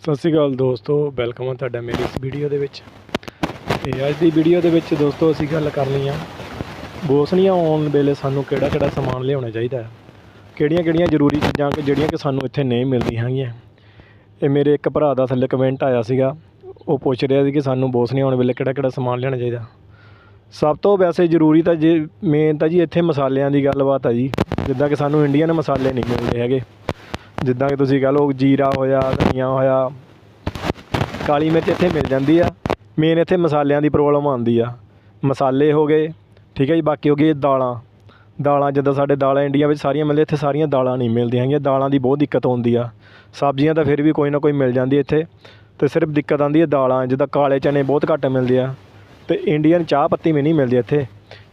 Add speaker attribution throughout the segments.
Speaker 1: ਸਤਿ ਸ਼੍ਰੀ ਅਕਾਲ ਦੋਸਤੋ ਵੈਲਕਮ ਆ ਤੁਹਾਡਾ ਮੇਰੀ ਇਸ ਵੀਡੀਓ ਦੇ ਵਿੱਚ। ਤੇ ਅੱਜ ਦੀ ਵੀਡੀਓ ਦੇ ਵਿੱਚ ਦੋਸਤੋ ਅਸੀਂ ਗੱਲ ਕਰਨੀ ਆ, ਬੋਸਨੀਆ ਆਉਣ ਵੇਲੇ ਸਾਨੂੰ ਕਿਹੜਾ ਕਿਹੜਾ ਸਮਾਨ ਲਿਆਉਣਾ ਚਾਹੀਦਾ ਹੈ? ਕਿਹੜੀਆਂ ਕਿਹੜੀਆਂ ਜ਼ਰੂਰੀ ਚੀਜ਼ਾਂ ਕਿ ਜਿਹੜੀਆਂ ਕਿ ਸਾਨੂੰ ਇੱਥੇ ਨਹੀਂ ਮਿਲਦੀਆਂ ਹੈਗੀਆਂ? ਇਹ ਮੇਰੇ ਇੱਕ ਭਰਾ ਦਾ ਥੱਲੇ ਕਮੈਂਟ ਆਇਆ ਸੀਗਾ, ਉਹ ਪੁੱਛ ਰਿਹਾ ਸੀ ਕਿ ਸਾਨੂੰ ਬੋਸਨੀਆ ਆਉਣ ਵੇਲੇ ਕਿਹੜਾ ਕਿਹੜਾ ਸਮਾਨ ਲਿਆਉਣਾ ਚਾਹੀਦਾ। ਸਭ ਤੋਂ ਵੈਸੇ ਜ਼ਰੂਰੀ ਤਾਂ ਜੇ ਮੇਨ ਤਾਂ ਜੀ ਇੱਥੇ ਮਸਾਲਿਆਂ ਦੀ ਗੱਲਬਾਤ ਆ ਜੀ, ਜਿੱਦਾਂ ਕਿ ਸਾਨੂੰ ਇੰਡੀਅਨ ਮਸਾਲੇ ਨਹੀਂ ਮਿਲਦੇ ਹੈਗੇ। ਜਿੱਦਾਂ ਕਿ ਤੁਸੀਂ ਕਹ ਲਓ ਜੀਰਾ ਹੋਇਆ, ਧਨੀਆ ਹੋਇਆ, ਕਾਲੀ ਮਿਰਚ ਇੱਥੇ ਮਿਲ ਜਾਂਦੀ ਆ। ਮੇਨ ਇੱਥੇ ਮਸਾਲਿਆਂ ਦੀ ਪ੍ਰੋਬਲਮ ਆਉਂਦੀ ਆ। ਮਸਾਲੇ ਹੋ ਗਏ, ਠੀਕ ਹੈ ਜੀ, ਬਾਕੀ ਹੋ ਗਈ ਦਾਲਾਂ। ਦਾਲਾਂ ਜਿੱਦਾਂ ਸਾਡੇ ਦਾਲਾਂ ਇੰਡੀਆ ਵਿੱਚ ਸਾਰੀਆਂ ਮਿਲਦੀਆਂ ਇੱਥੇ ਸਾਰੀਆਂ ਦਾਲਾਂ ਨਹੀਂ ਮਿਲਦੀਆਂ ਹੈਗੀਆਂ, ਦਾਲਾਂ ਦੀ ਬਹੁਤ ਦਿੱਕਤ ਆਉਂਦੀ ਆ। ਸਬਜ਼ੀਆਂ ਤਾਂ ਫਿਰ ਵੀ ਕੋਈ ਨਾ ਕੋਈ ਮਿਲ ਜਾਂਦੀ ਇੱਥੇ, ਤੇ ਸਿਰਫ ਦਿੱਕਤ ਆਉਂਦੀ ਹੈ ਦਾਲਾਂ, ਜਿੱਦਾਂ ਕਾਲੇ ਚਨੇ ਬਹੁਤ ਘੱਟ ਮਿਲਦੇ ਆ, ਤੇ ਇੰਡੀਅਨ ਚਾਹ ਪੱਤੀ ਵੀ ਨਹੀਂ ਮਿਲਦੀ ਇੱਥੇ।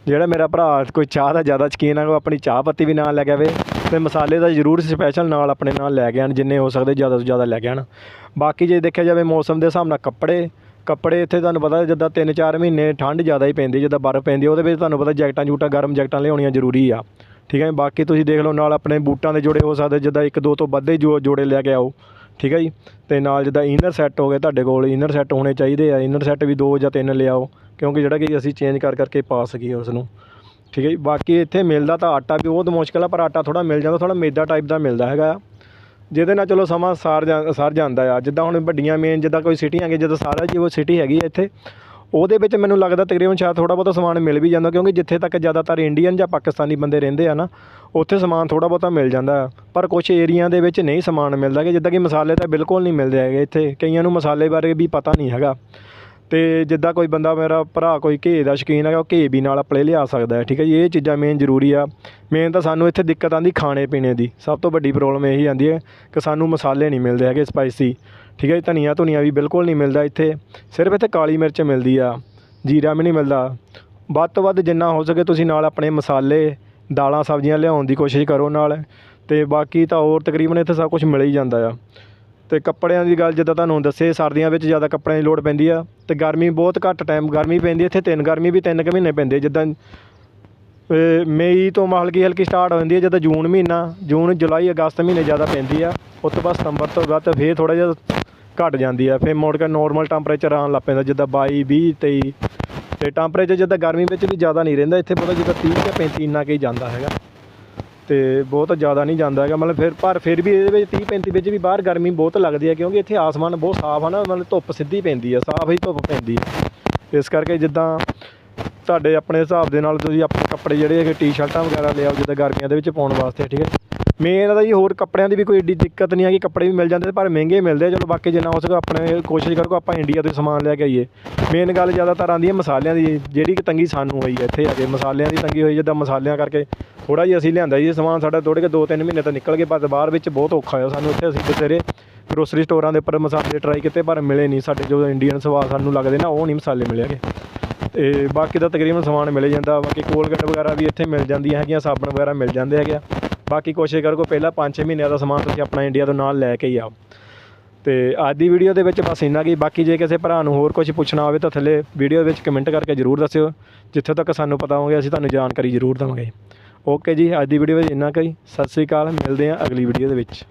Speaker 1: ਜਿਹੜਾ ਮੇਰਾ ਭਰਾ ਕੋਈ ਚਾਹ ਦਾ ਜ਼ਿਆਦਾ ਸ਼ੌਕੀਨ ਆ, ਉਹ ਆਪਣੀ ਚਾਹ ਪੱਤੀ ਵੀ ਨਾਲ ਲੈ ਕੇ ਆਵੇ। ਅਤੇ ਮਸਾਲੇ ਤਾਂ ਜ਼ਰੂਰ ਸਪੈਸ਼ਲ ਨਾਲ ਆਪਣੇ ਨਾਲ ਲੈ ਕੇ ਆਉਣ, ਜਿੰਨੇ ਹੋ ਸਕਦੇ ਜ਼ਿਆਦਾ ਤੋਂ ਜ਼ਿਆਦਾ ਲੈ ਕੇ ਆਉਣ। ਬਾਕੀ ਜੇ ਦੇਖਿਆ ਜਾਵੇ ਮੌਸਮ ਦੇ ਹਿਸਾਬ ਨਾਲ ਕੱਪੜੇ ਕੱਪੜੇ ਇੱਥੇ ਤੁਹਾਨੂੰ ਪਤਾ ਜਿੱਦਾਂ 3-4 ਮਹੀਨੇ ਠੰਡ ਜ਼ਿਆਦਾ ਹੀ ਪੈਂਦੀ, ਜਿੱਦਾਂ ਬਰਫ਼ ਪੈਂਦੀ ਉਹਦੇ ਵਿੱਚ ਤੁਹਾਨੂੰ ਪਤਾ ਜੈਕਟਾਂ ਜੂਟਾਂ, ਗਰਮ ਜੈਕਟਾਂ ਲਿਆਉਣੀਆਂ ਜ਼ਰੂਰੀ ਆ। ਠੀਕ ਹੈ ਬਾਕੀ ਤੁਸੀਂ ਦੇਖ ਲਓ ਨਾਲ ਆਪਣੇ ਬੂਟਾਂ ਦੇ ਜੋੜੇ ਹੋ ਸਕਦੇ, ਜਿੱਦਾਂ ਇੱਕ, ਦੋ ਤੋਂ ਵੱਧ ਹੀ ਜੋ ਜੋੜੇ ਲੈ ਕੇ ਆਓ। ਠੀਕ ਹੈ ਜੀ? ਤੇ ਨਾਲ ਜਿੱਦਾਂ ਇਨਰ ਸੈੱਟ ਹੋ ਗਏ ਤੁਹਾਡੇ ਕੋਲ ਇਨਰ ਸੈੱਟ ਹੋਣੇ ਚਾਹੀਦੇ ਆ। ਇਨਰ ਸੈੱਟ ਵੀ ਦੋ ਜਾਂ ਤਿੰਨ ਲਿਆਓ, ਕਿਉਂਕਿ ਜਿਹੜਾ ਕਿ ਅਸੀਂ ਚੇਂਜ ਕਰ ਕਰਕੇ ਪਾ ਸਕੀਏ ਉਸ ਨੂੰ ਠੀਕ ਹੈ ਜੀ, ਬਾਕੀ ਇੱਥੇ ਮਿਲਦਾ ਤਾਂ ਆਟਾ ਵੀ ਬਹੁਤ ਮੁਸ਼ਕਿਲ ਆ, ਪਰ ਆਟਾ ਥੋੜ੍ਹਾ ਮਿਲ ਜਾਂਦਾ, ਥੋੜ੍ਹਾ ਮੈਦਾ ਟਾਈਪ ਦਾ ਮਿਲਦਾ ਹੈਗਾ ਆ। ਜਿਹਦੇ ਨਾਲ ਚਲੋ ਸਮਾਂ ਸਾਰ ਜਾ, ਸਰ ਜਾਂਦਾ ਆ ਜਿੱਦਾਂ ਹੁਣ ਵੱਡੀਆਂ ਮੇਨ ਜਿੱਦਾਂ ਕੋਈ ਸਿਟੀ ਹੈਗੀ, ਜਿੱਦਾਂ ਸਾਰਾ ਜੀ ਉਹ ਸਿਟੀ ਹੈਗੀ ਆ ਇੱਥੇ, ਉਹਦੇ ਵਿੱਚ ਮੈਨੂੰ ਲੱਗਦਾ ਤਕਰੀਬਨ ਸ਼ਾਇਦ ਥੋੜਾ ਬਹੁਤਾ ਸਮਾਨ ਮਿਲ ਵੀ ਜਾਂਦਾ, ਕਿਉਂਕਿ ਜਿੱਥੇ ਤੱਕ ਜ਼ਿਆਦਾਤਰ ਇੰਡੀਅਨ ਜਾਂ ਪਾਕਿਸਤਾਨੀ ਬੰਦੇ ਰਹਿੰਦੇ ਆ ਨਾ, ਉੱਥੇ ਸਮਾਨ ਥੋੜਾ ਬਹੁਤਾ ਮਿਲ ਜਾਂਦਾ ਆ। ਪਰ ਕੁਝ ਏਰੀਆ ਦੇ ਵਿੱਚ ਨਹੀਂ ਸਮਾਨ ਮਿਲਦਾ ਕਿ ਜਿੱਦਾਂ ਕਿ ਮਸਾਲੇ ਤਾਂ ਬਿਲਕੁਲ ਨਹੀਂ ਮਿਲਦੇ ਹੈਗੇ ਇੱਥੇ ਕਈਆਂ ਨੂੰ ਮਸਾਲੇ ਬਾਰੇ ਵੀ ਪਤਾ ਨਹੀਂ ਹੈਗਾ ਅਤੇ ਜਿੱਦਾਂ ਕੋਈ ਬੰਦਾ ਮੇਰਾ ਭਰਾ ਕੋਈ ਘੇ ਦਾ ਸ਼ੌਕੀਨ ਹੈਗਾ, ਉਹ ਘੇ ਵੀ ਨਾਲ ਆਪਣੇ ਲਿਆ ਸਕਦਾ ਠੀਕ ਹੈ ਜੀ? ਇਹ ਚੀਜ਼ਾਂ ਮੇਨ ਜ਼ਰੂਰੀ ਆ। ਮੇਨ ਤਾਂ ਸਾਨੂੰ ਇੱਥੇ ਦਿੱਕਤ ਆਉਂਦੀ ਖਾਣੇ ਪੀਣੇ ਦੀ। ਸਭ ਤੋਂ ਵੱਡੀ ਪ੍ਰੋਬਲਮ ਇਹੀ ਆਉਂਦੀ ਹੈ ਕਿ ਸਾਨੂੰ ਮਸਾਲੇ ਨਹੀਂ ਮਿਲਦੇ ਹੈਗੇ ਸਪਾਈਸੀ ਠੀਕ ਹੈ ਜੀ? ਧਨੀਆ ਧੁਨੀਆ ਵੀ ਬਿਲਕੁਲ ਨਹੀਂ ਮਿਲਦਾ ਇੱਥੇ। ਸਿਰਫ ਇੱਥੇ ਕਾਲੀ ਮਿਰਚ ਮਿਲਦੀ ਆ, ਜੀਰਾ ਵੀ ਨਹੀਂ ਮਿਲਦਾ। ਵੱਧ ਤੋਂ ਵੱਧ ਜਿੰਨਾ ਹੋ ਸਕੇ ਤੁਸੀਂ ਨਾਲ ਆਪਣੇ ਮਸਾਲੇ, ਦਾਲਾਂ, ਸਬਜ਼ੀਆਂ ਲਿਆਉਣ ਦੀ ਕੋਸ਼ਿਸ਼ ਕਰੋ ਨਾਲ। ਅਤੇ ਬਾਕੀ ਤਾਂ ਹੋਰ ਤਕਰੀਬਨ ਇੱਥੇ ਸਭ ਕੁਝ ਮਿਲ ਹੀ ਜਾਂਦਾ ਆ। ਅਤੇ ਕੱਪੜਿਆਂ ਦੀ ਗੱਲ ਜਿੱਦਾਂ ਤੁਹਾਨੂੰ ਦੱਸੇ, ਸਰਦੀਆਂ ਵਿੱਚ ਜ਼ਿਆਦਾ ਕੱਪੜਿਆਂ ਦੀ ਲੋੜ ਪੈਂਦੀ ਆ ਅਤੇ ਗਰਮੀ ਬਹੁਤ ਘੱਟ ਟਾਈਮ ਗਰਮੀ ਪੈਂਦੀ ਇੱਥੇ ਤਿੰਨ, ਗਰਮੀ ਵੀ ਤਿੰਨ ਕੁ ਮਹੀਨੇ ਪੈਂਦੇ ਜਿੱਦਾਂ ਮਈ ਤੋਂ ਹਲਕੀ ਹਲਕੀ ਸਟਾਰਟ ਹੋ ਜਾਂਦੀ ਹੈ ਜਦੋਂ ਜੂਨ ਮਹੀਨਾ, ਜੂਨ, ਜੁਲਾਈ, ਅਗਸਤ ਮਹੀਨੇ ਜ਼ਿਆਦਾ ਪੈਂਦੀ ਆ, ਉਸ ਤੋਂ ਬਾਅਦ ਸਤੰਬਰ ਤੋਂ ਬਾਅਦ ਫਿਰ ਥੋੜ੍ਹਾ ਜਿਹਾ ਘਟ ਜਾਂਦੀ ਆ, ਫਿਰ ਮੁੜ ਕੇ ਨੋਰਮਲ ਟੈਂਪਰੇਚਰ ਆਉਣ ਲੱਗ ਪੈਂਦਾ, ਜਿੱਦਾਂ 22 20 23 ਤੇ ਟੈਂਪਰੇਚਰ ਜਿੱਦਾਂ ਗਰਮੀ ਵਿੱਚ ਵੀ ਜ਼ਿਆਦਾ ਨਹੀਂ ਰਹਿੰਦਾ, ਇੱਥੇ ਪਤਾ ਜਿੱਦਾਂ 30 ਜਾਂ 35 ਇੰਨਾ ਕੁ ਹੀ ਜਾਂਦਾ ਹੈਗਾ। ਤੇ ਬਹੁਤ ਜ਼ਿਆਦਾ ਨਹੀਂ ਜਾਂਦਾ ਹੈਗਾ। ਮਤਲਬ ਫਿਰ ਪਰ ਫਿਰ ਵੀ ਇਹਦੇ ਵਿੱਚ 30 35 ਵਿੱਚ ਵੀ ਬਾਹਰ ਗਰਮੀ ਬਹੁਤ ਲੱਗਦੀ ਹੈ ਕਿਉਂਕਿ ਇੱਥੇ ਆਸਮਾਨ ਬਹੁਤ ਸਾਫ਼ ਆ ਨਾ, ਮਤਲਬ ਧੁੱਪ ਸਿੱਧੀ ਪੈਂਦੀ ਆ ਸਾਫ਼ ਹੀ ਧੁੱਪ ਪੈਂਦੀ ਹੈ। ਇਸ ਕਰਕੇ ਜਿੱਦਾਂ ਤੁਹਾਡੇ ਆਪਣੇ ਹਿਸਾਬ ਦੇ ਨਾਲ ਤੁਸੀਂ ਆਪਣੇ ਕੱਪੜੇ ਜਿਹੜੇ ਹੈਗੇ ਟੀ-ਸ਼ਰਟਾਂ ਵਗੈਰਾ ਲਿਆਓ ਜਿੱਦਾਂ ਗਰਮੀਆਂ ਦੇ ਵਿੱਚ ਪਾਉਣ ਵਾਸਤੇ, ਠੀਕ ਹੈ। ਮੇਨ ਤਾਂ ਜੀ ਹੋਰ ਕੱਪੜਿਆਂ ਦੀ ਵੀ ਕੋਈ ਏਡੀ ਦਿੱਕਤ ਨਹੀਂ ਹੈਗੀ, ਕੱਪੜੇ ਵੀ ਮਿਲ ਜਾਂਦੇ ਪਰ ਮਹਿੰਗੇ ਮਿਲਦੇ ਆ, ਚਲੋ ਬਾਕੀ ਜਿੰਨਾ ਹੋ ਸਕੇ ਆਪਣੇ ਕੋਸ਼ਿਸ਼ ਕਰੋ ਆਪਾਂ ਇੰਡੀਆ ਤੋਂ ਸਮਾਨ ਲੈ ਕੇ ਆਈਏ। ਮੇਨ ਗੱਲ ਜ਼ਿਆਦਾਤਰ ਆਉਂਦੀ ਹੈ ਮਸਾਲਿਆਂ ਦੀ, ਜਿਹੜੀ ਕਿ ਤੰਗੀ ਸਾਨੂੰ ਹੋਈ ਹੈ ਇੱਥੇ ਆ ਕੇ, ਮਸਾਲਿਆਂ ਦੀ ਤੰਗੀ ਹੋਈ, ਜਿੱਦਾਂ ਮਸਾਲਿਆਂ ਕਰਕੇ ਥੋੜਾ ਜਿਹਾ ਅਸੀਂ ਲਿਆਂਦਾ ਜੀ, ਸਮਾਨ ਸਾਡਾ ਥੋੜੇ ਕੇ 2-3 ਮਹੀਨੇ ਤਾਂ ਨਿਕਲ ਗਏ, ਪਰ ਬਾਹਰ ਵਿੱਚ ਬਹੁਤ ਔਖਾ ਹੋਇਆ ਸਾਨੂੰ। ਇੱਥੇ ਅਸੀਂ ਬਥੇਰੇ ਗਰੋਸਰੀ ਸਟੋਰਾਂ ਦੇ ਉੱਪਰ ਮਸਾਲੇ ਟਰਾਈ ਕੀਤੇ, ਪਰ ਮਿਲੇ ਨਹੀਂ ਸਾਡੇ ਜੋ ਇੰਡੀਅਨ ਸਵਾਦ ਸਾਨੂੰ ਲੱਗਦੇ ਨਾ, ਉਹ ਨਹੀਂ ਮਸਾਲੇ ਮਿਲੇ ਹੈਗੇ। ਤੇ ਬਾਕੀ ਦਾ ਤਕਰੀਬਨ ਸਮਾਨ ਮਿਲ ਜਾਂਦਾ, ਬਾਕੀ ਕੋਲਗੇਟ ਵਗੈਰਾ ਵੀ ਇੱਥੇ ਮਿਲ ਜਾਂਦੀਆਂ ਹੈਗੀਆਂ, ਸਾਬਣ ਵਗੈਰਾ ਮਿਲ ਜਾਂਦੇ ਹੈਗੇ ਆ। ਬਾਕੀ ਕੋਸ਼ਿਸ਼ ਕਰੋ ਪਹਿਲਾਂ 5-6 ਮਹੀਨਿਆਂ ਦਾ ਸਮਾਨ ਤੁਸੀਂ ਆਪਣਾ ਇੰਡੀਆ ਤੋਂ ਨਾਲ ਲੈ ਕੇ ਹੀ ਆਓ। ਤੇ ਅੱਜ ਦੀ ਵੀਡੀਓ ਦੇ ਵਿੱਚ ਬਸ ਇੰਨਾ ਕੀ, ਬਾਕੀ ਜੇ ਕਿਸੇ ਭਰਾ ਨੂੰ ਹੋਰ ਕੁਝ ਪੁੱਛਣਾ ਹੋਵੇ ਤਾਂ ਥੱਲੇ ਵੀਡੀਓ ਵਿੱਚ ਕਮੈਂਟ ਕਰਕੇ ਜ਼ਰੂਰ ਦੱਸਿਓ। ਜਿੱਥੇ ਤੱਕ ਸਾਨੂੰ ਪਤਾ ਹੋਵੇ ਅਸੀਂ ਤੁਹਾਨੂੰ ਜਾਣਕਾਰੀ ਜ਼ਰੂਰ ਦੇਵਾਂਗੇ। ਓਕੇ ਜੀ, ਅੱਜ ਦੀ ਵੀਡੀਓ ਵਿੱਚ ਇੰਨਾ ਕੁ ਹੀ। ਸਤਿ ਸ੍ਰੀ ਅਕਾਲ, ਮਿਲਦੇ ਹਾਂ ਅਗਲੀ ਵੀਡੀਓ ਦੇ ਵਿੱਚ।